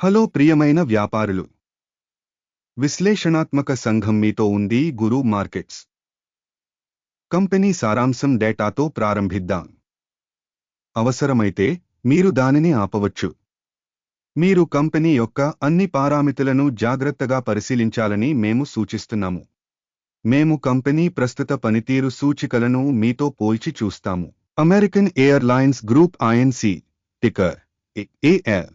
Hello ప్రియమైన వ్యాపారులు. విశ్లేషణాత్మక సంఘం మీతో ఉంది గురు మార్కెట్స్. కంపెనీ సారాంశం డేటాతో ప్రారంభిద్దాం. అవసరమైతే మీరు దానిని ఆపవచ్చు. మీరు కంపెనీ యొక్క అన్ని పారామితులను జాగ్రత్తగా పరిశీలించాలని మేము సూచిస్తున్నాము. మేము కంపెనీ ప్రస్తుత పనితీరు సూచికలను మీతో పోల్చి చూస్తాము. American Airlines Group INC ticker AL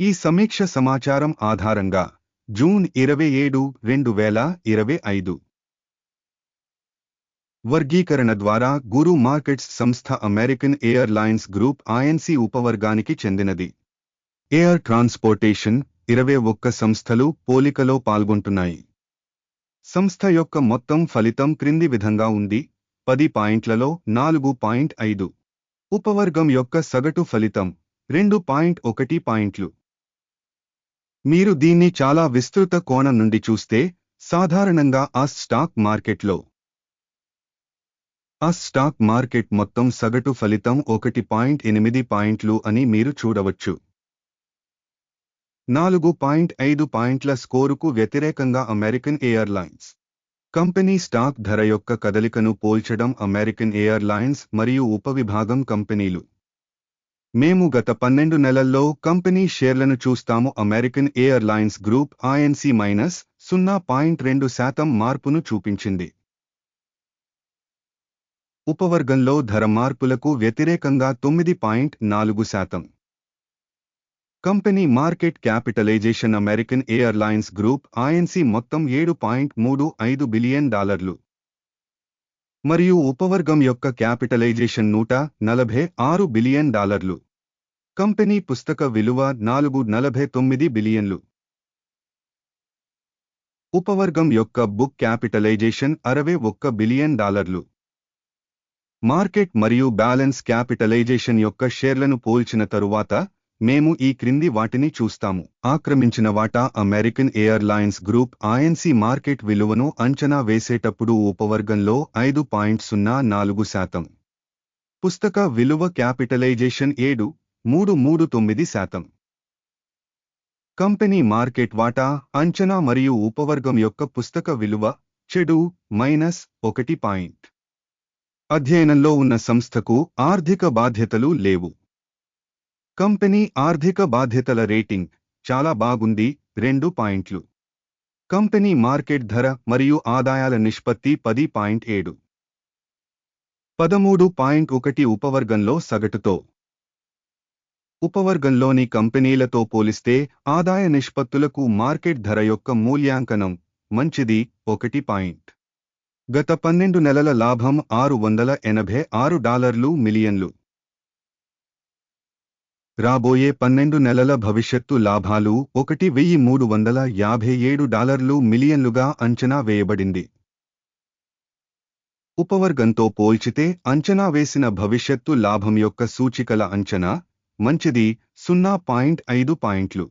ఈ సమీక్ష సమాచారం ఆధారంగా జూన్ ఇరవై ఏడు రెండు వేల ఇరవై ఐదు వర్గీకరణ ద్వారా గురు మార్కెట్స్ సంస్థ అమెరికన్ ఎయిర్లైన్స్ గ్రూప్ ఐఎన్సీ ఉపవర్గానికి చెందినది. ఎయిర్ ట్రాన్స్పోర్టేషన్ ఇరవై ఒక్క సంస్థలు పోలికలో పాల్గొంటున్నాయి. సంస్థ యొక్క మొత్తం ఫలితం క్రింది విధంగా ఉంది. పది పాయింట్లలో నాలుగు పాయింట్ ఐదు. ఉపవర్గం యొక్క సగటు ఫలితం రెండు పాయింట్ ఒకటి పాయింట్లు. మీరు దీన్ని చాలా విస్తృత కోణం నుండి చూస్తే సాధారణంగా ఆ స్టాక్ మార్కెట్లో. ఆ స్టాక్ మార్కెట్ మొత్తం సగటు ఫలితం ఒకటి పాయింట్ ఎనిమిది పాయింట్లు అని మీరు చూడవచ్చు. నాలుగు పాయింట్ ఐదు పాయింట్ల స్కోరుకు వ్యతిరేకంగా అమెరికన్ ఎయిర్లైన్స్. కంపెనీ స్టాక్ ధర యొక్క కదలికను పోల్చడం అమెరికన్ ఎయిర్లైన్స్ మరియు ఉపవిభాగం కంపెనీలు. మేము గత పన్నెండు నెలల్లో కంపెనీ షేర్లను చూస్తాము. American Airlines Group INC minus సున్నా పాయింట్ రెండు శాతం మార్పును చూపించింది. ఉపవర్గంలో ధర మార్పులకు వ్యతిరేకంగా తొమ్మిది పాయింట్ నాలుగు శాతం. Company market capitalisation American Airlines Group INC మొత్తం ఏడు పాయింట్ మూడు ఐదు బిలియన్ డాలర్లు. మరియు ఉపవర్గం యొక్క క్యాపిటలైజేషన్ నూట నలభై ఆరు బిలియన్ డాలర్లు. కంపెనీ పుస్తక విలువ నాలుగు నలభై తొమ్మిది బిలియన్లు. ఉపవర్గం యొక్క బుక్ క్యాపిటలైజేషన్ అరవై ఒక్క బిలియన్ డాలర్లు. మార్కెట్ మరియు బ్యాలెన్స్ క్యాపిటలైజేషన్ యొక్క షేర్లను పోల్చిన తరువాత మేము ఈ క్రింది వాటిని చూస్తాము. ఆక్రమించిన వాటా American Airlines Group INC market విలువను అంచనా వేసేటప్పుడు ఉపవర్గంలో ఐదు పాయింట్ సున్నా నాలుగు శాతం. పుస్తక విలువ క్యాపిటలైజేషన్ ఏడు మూడు మూడు తొమ్మిది శాతం. కంపెనీ మార్కెట్ వాటా అంచనా మరియు ఉపవర్గం యొక్క పుస్తక విలువ చెడు మైనస్ ఒకటి పాయింట్. అధ్యయనంలో ఉన్న సంస్థకు ఆర్థిక బాధ్యతలు లేవు. కంపెనీ ఆర్థిక బాధ్యతల రేటింగ్ చాలా బాగుంది రెండు పాయింట్లు. కంపెనీ మార్కెట్ ధర మరియు ఆదాయాల నిష్పత్తి పది పాయింట్ ఏడు. పదమూడు పాయింట్ ఒకటి ఉపవర్గంలో సగటుతో. ఉపవర్గంలోని కంపెనీలతో పోలిస్తే ఆదాయ నిష్పత్తులకు మార్కెట్ ధర యొక్క మూల్యాంకనం మంచిది ఒకటి పాయింట్. గత పన్నెండు నెలల లాభం ఆరు వందల ఎనభై ఆరు డాలర్లు మిలియన్లు. రాబోయే పన్నెండు నెలల భవిష్యత్తు లాభాలు ఒకటి వెయ్యి మూడు వందల యాభై ఏడు డాలర్లు మిలియన్లుగా అంచనా వేయబడింది. ఉపవర్గంతో పోల్చితే అంచనా వేసిన భవిష్యత్తు లాభం యొక్క సూచికల అంచనా మంచిది సున్నా పాయింట్ ఐదు పాయింట్లు.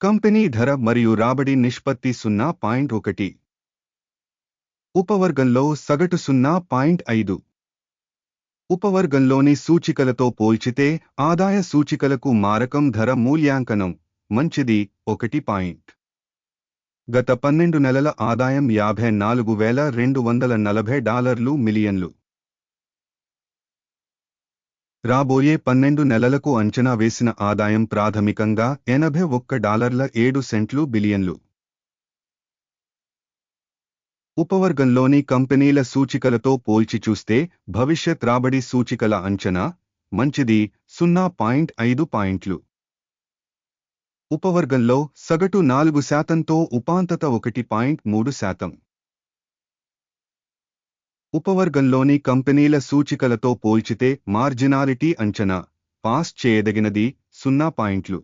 కంపెనీ ధర మరియు రాబడి నిష్పత్తి సున్నా పాయింట్ ఒకటి. ఉపవర్గంలో సగటు సున్నా పాయింట్ ఐదు. ఉపవర్గంలోని సూచికలతో పోల్చితే ఆదాయ సూచికలకు మారకం ధర మూల్యాంకనం. మంచిది. ఒకటి పాయింట్. గత పన్నెండు నెలల ఆదాయం యాభై నాలుగు వేల రెండు వందల నలభై డాలర్లు మిలియన్లు. రాబోయే పన్నెండు నెలలకు అంచనా వేసిన ఆదాయం ప్రాథమికంగా ఎనభై ఒక్క డాలర్ల ఏడు సెంట్లు బిలియన్లు. ఉపవర్గంలోని కంపెనీల సూచికలతో పోల్చి చూస్తే భవిష్యత్ రాబడి సూచికల అంచనా మంచిది సున్నా పాయింట్ ఐదు పాయింట్లు. ఉపవర్గంలో సగటు నాలుగు శాతంతో ఉపాంతత ఒకటి పాయింట్ మూడు శాతం. ఉపవర్గంలోని కంపెనీల సూచికలతో పోల్చితే మార్జినాలిటీ అంచనా పాస్ చేయదగినది సున్నా పాయింట్లు.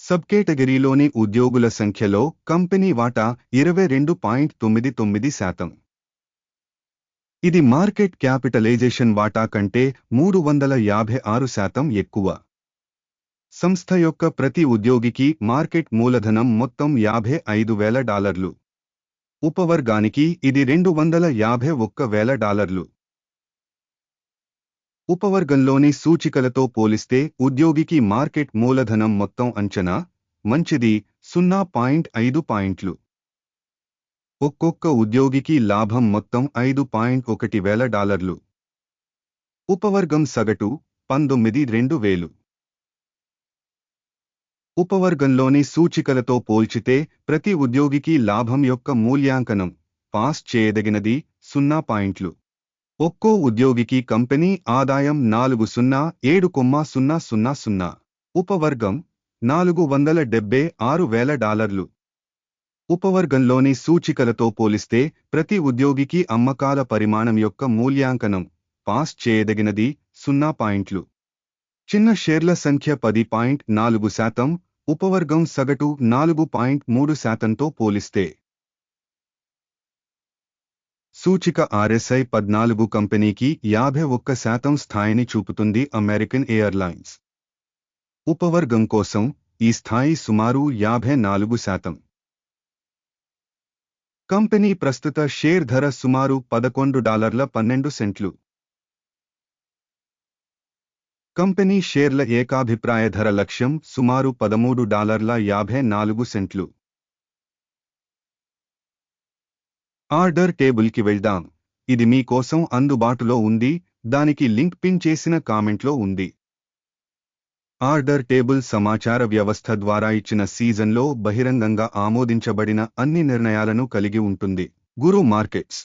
సబ్ కేటగిరీలోని ఉద్యోగుల సంఖ్యలో కంపెనీ వాటా ఇరవై రెండు పాయింట్ తొమ్మిది తొమ్మిది శాతం. ఇది మార్కెట్ క్యాపిటలైజేషన్ వాటా కంటే మూడు వందల యాభై ఆరు శాతం ఎక్కువ. సంస్థ యొక్క ప్రతి ఉద్యోగికి మార్కెట్ మూలధనం మొత్తం యాభై ఐదు వేల డాలర్లు. ఉపవర్గానికి ఇది రెండు వందల యాభై ఒక్క వేల డాలర్లు. ఉపవర్గంలోని సూచికలతో పోలిస్తే ఉద్యోగికి మార్కెట్ మూలధనం మొత్తం అంచనా మంచిది సున్నా పాయింట్ ఐదు పాయింట్లు. ఒక్కొక్క ఉద్యోగికి లాభం మొత్తం ఐదు పాయింట్ ఒకటి వేల డాలర్లు. ఉపవర్గం సగటు పంతొమ్మిది రెండు వేలు. ఉపవర్గంలోని సూచికలతో పోల్చితే ప్రతి ఉద్యోగికి లాభం యొక్క మూల్యాంకనం పాస్ చేయదగినది సున్నా పాయింట్లు. ఒక్కో ఉద్యోగికి కంపెనీ ఆదాయం నాలుగు సున్నా ఏడు కొమ్మ సున్నా సున్నా సున్నా. ఉపవర్గం నాలుగు వందల డెబ్బే ఆరు వేల డాలర్లు. ఉపవర్గంలోని సూచికలతో పోలిస్తే ప్రతి ఉద్యోగికి అమ్మకాల పరిమాణం యొక్క మూల్యాంకనం పాస్ చేయదగినది సున్నా పాయింట్లు. చిన్న షేర్ల సంఖ్య పది పాయింట్ నాలుగు శాతం ఉపవర్గం సగటు నాలుగు పాయింట్ మూడు శాతంతో పోలిస్తే. సూచిక ఆర్ఎస్ఐ పద్నాలుగు కంపెనీకి యాభై ఒక్క శాతం స్థాయిని చూపుతుంది అమెరికన్ ఎయిర్లైన్స్. ఉపవర్గం కోసం ఈ స్థాయి సుమారు యాభై నాలుగు శాతం. కంపెనీ ప్రస్తుత షేర్ ధర సుమారు పదకొండు డాలర్ల పన్నెండు సెంట్లు. కంపెనీ షేర్ల ఏకాభిప్రాయ ధర లక్ష్యం సుమారు పదమూడు డాలర్ల యాభై నాలుగు సెంట్లు. ఆర్డర్ టేబుల్కి వెళ్దాం. ఇది మీకోసం అందుబాటులో ఉంది. దానికి లింక్ పిన్ చేసిన కామెంట్లో ఉంది. ఆర్డర్ టేబుల్ సమాచార వ్యవస్థ ద్వారా ఇచ్చిన సీజన్లో బహిరంగంగా ఆమోదించబడిన అన్ని నిర్ణయాలను కలిగి ఉంటుంది. Guru Markets.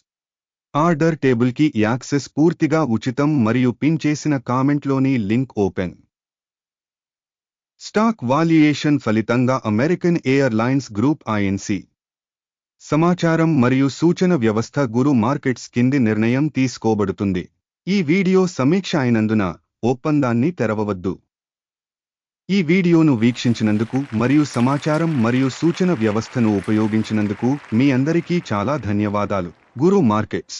ఆర్డర్ టేబుల్కి యాక్సెస్ పూర్తిగా ఉచితం మరియు పిన్ చేసిన కామెంట్లోని లింక్ ఓపెన్. స్టాక్ వాల్యుయేషన్ ఫలితంగా అమెరికన్ ఎయిర్లైన్స్ గ్రూప్ ఐఎన్సి సమాచారం మరియు సూచన వ్యవస్థ గురు మార్కెట్స్ కింది నిర్ణయం తీసుకోబడుతుంది. ఈ వీడియో సమీక్ష అయినందున ఒప్పందాన్ని తెరవవద్దు. ఈ వీడియోను వీక్షించినందుకు మరియు సమాచారం మరియు సూచన వ్యవస్థను ఉపయోగించినందుకు మీ అందరికీ చాలా ధన్యవాదాలు. గురు మార్కెట్స్